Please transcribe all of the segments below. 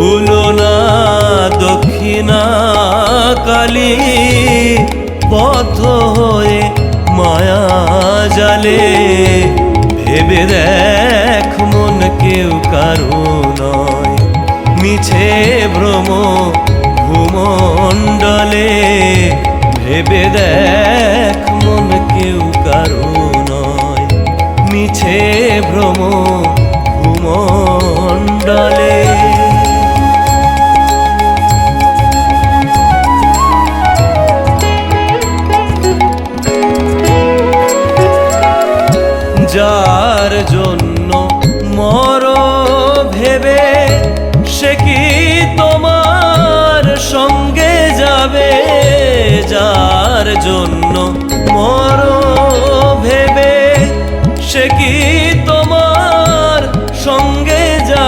ভুলো দক্ষিণা কালী বদ্ধ হয়ে মায়া জালে। ভেবে দেখ মন কেউ কারও নয়, মিছে ভ্রম ভূমণ্ডলে। ভেবে দেখ মন কেউ কারও নয়, মিছে ভ্রম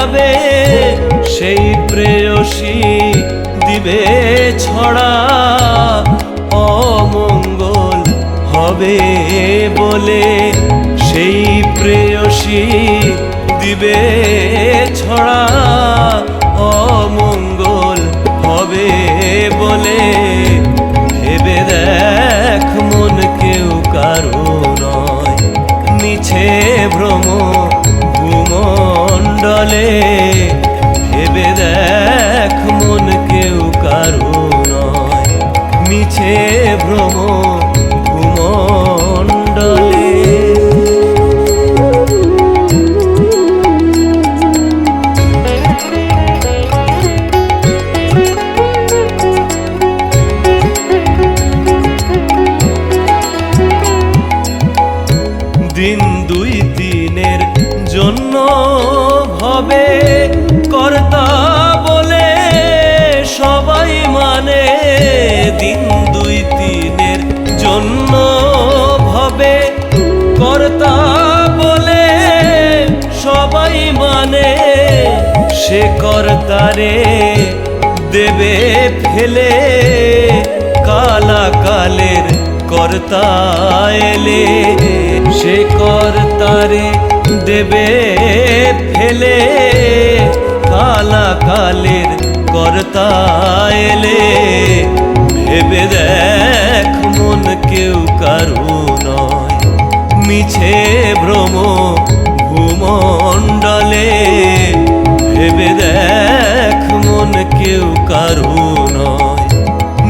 যাবে, সেই প্রেয়সী দিবে ছড়া। অমঙ্গল হবে বলে সেই প্রেয়সী দিবে ছড়া। অমঙ্গল হবে বলে ভেবে দেখ মন কেউ কারও নয়। মিছে ভ্রম ভূমণ্ডলে ভেবে দেখ মন কেউ কারও নয়। মিছে ভ্রম ভূমণ্ডলে দিন দুই তিনের জন্য ভবে, কর্তা বলে সবাই মানে। সে কর্তারে দেবে ফেলে কালা কালের কর্তা এলে। সে কর্তারে দেবে ফেলে কালা কালের কর্তা এলে। ভেবে দেখ মন কেউ কারু নয়। মিছে ভ্রম ভূমণ্ডলে ভেবে দেখ মন কেউ কারু নয়।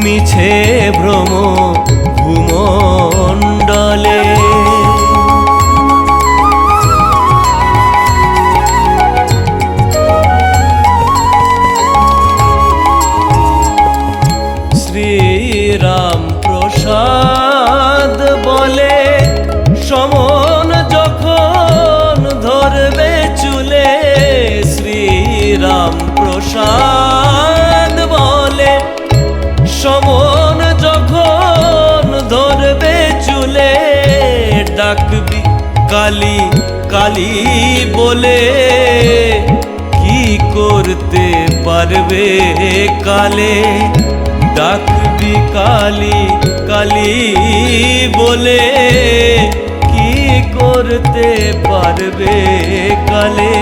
মিছে ভ্রম ভূমণ্ডলে প্রসাদ বলে, সমন যখন ধরবে চুলে, শ্রীরাম প্রসাদ বলে, সমন যখন ধরবে চুলে, ডাকবি কালি কালি বলে, কি করতে পারবে কালে? ডাকবি কালি কালি বলে কি করতে পারবে কালে?